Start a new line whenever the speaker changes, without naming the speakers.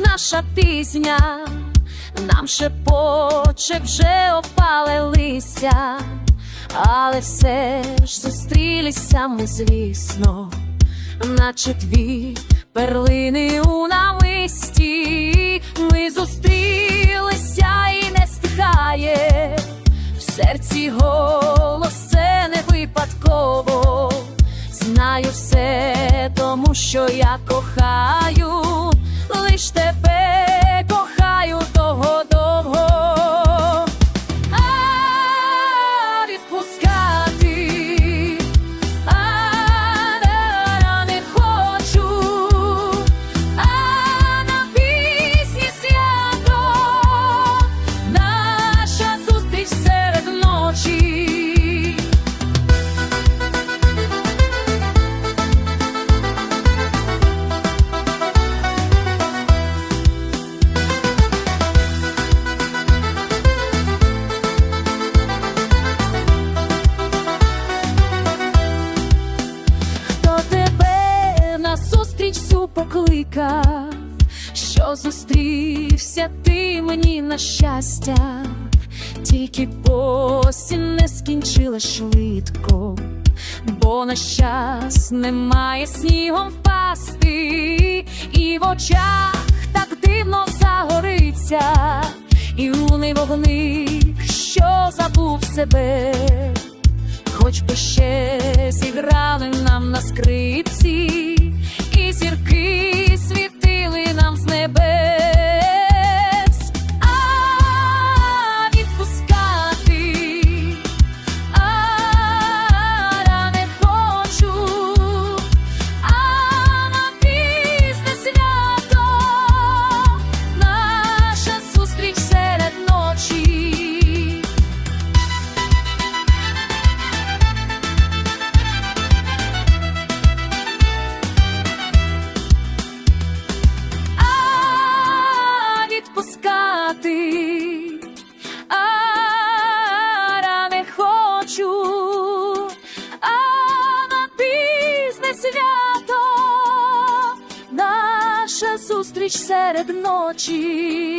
наша пісня, нам шепоче вже опале листя, але все ж зустрілися ми, звісно, наче дві перлини у намисті. Ми зустрілися і не стихає в серці голос, це не випадково. Знаю все, тому що я покликав, що зустрівся ти мені на щастя, тільки осінь не скінчила швидко, бо на щас немає снігом впасти, і в очах так дивно загориться, і луни вогник, що забув себе. Хоч би ще зіграли нам на скрипці, наша зустріч серед ночі.